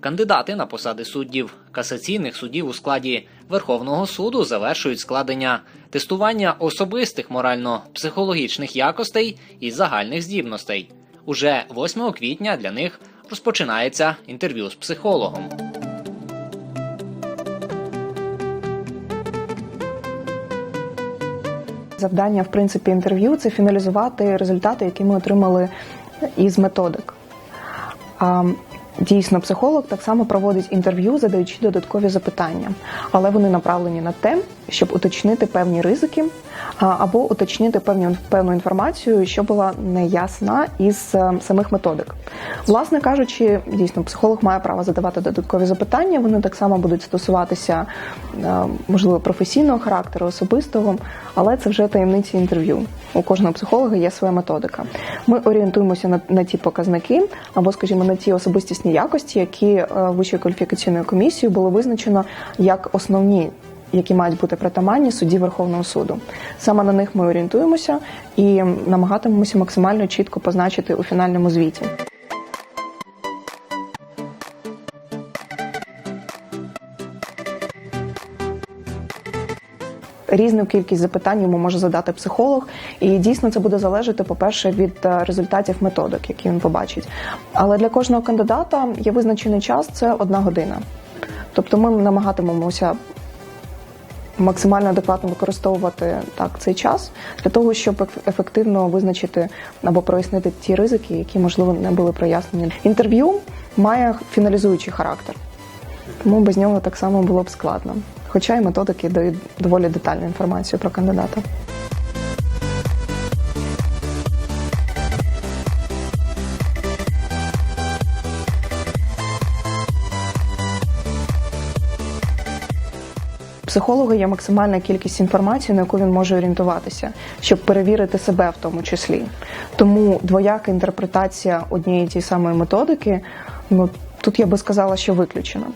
Кандидати на посади суддів касаційних судів у складі Верховного суду завершують складення тестування особистих морально-психологічних якостей і загальних здібностей. Уже 8 квітня для них розпочинається інтерв'ю з психологом. Завдання, в принципі, інтерв'ю це фіналізувати результати, які ми отримали із методик. Дійсно, психолог так само проводить інтерв'ю, задаючи додаткові запитання, але вони направлені на те, щоб уточнити певні ризики або уточнити певну, певну інформацію, що була неясна із е, самих методик. Власне кажучи, дійсно, психолог має право задавати додаткові запитання. Вони так само будуть стосуватися, е, можливо, професійного характеру, особистого, але це вже таємниці інтерв'ю. У кожного психолога є своя методика. Ми орієнтуємося на, на ті показники, або, скажімо, на ті особистісні якості, які е, Вищою кваліфікаційною комісією було визначено як основні. Які мають бути притаманні судді Верховного суду, саме на них ми орієнтуємося і намагатимемося максимально чітко позначити у фінальному звіті. Різну кількість запитань йому може задати психолог, і дійсно це буде залежати, по-перше, від е, результатів методик, які він побачить. Але для кожного кандидата є визначений час це одна година. Тобто ми намагатимемося максимально адекватно використовувати так цей час для того, щоб еф- ефективно визначити або прояснити ті ризики, які можливо не були прояснені. Інтерв'ю має фіналізуючий характер, тому без нього так само було б складно. Хоча і методики дають доволі детальну інформацію про кандидата. Психолога є максимальна кількість інформації, на яку він може орієнтуватися, щоб перевірити себе в тому числі. Тому двояка інтерпретація однієї тієї самої методики, ну тут я би сказала, що виключена.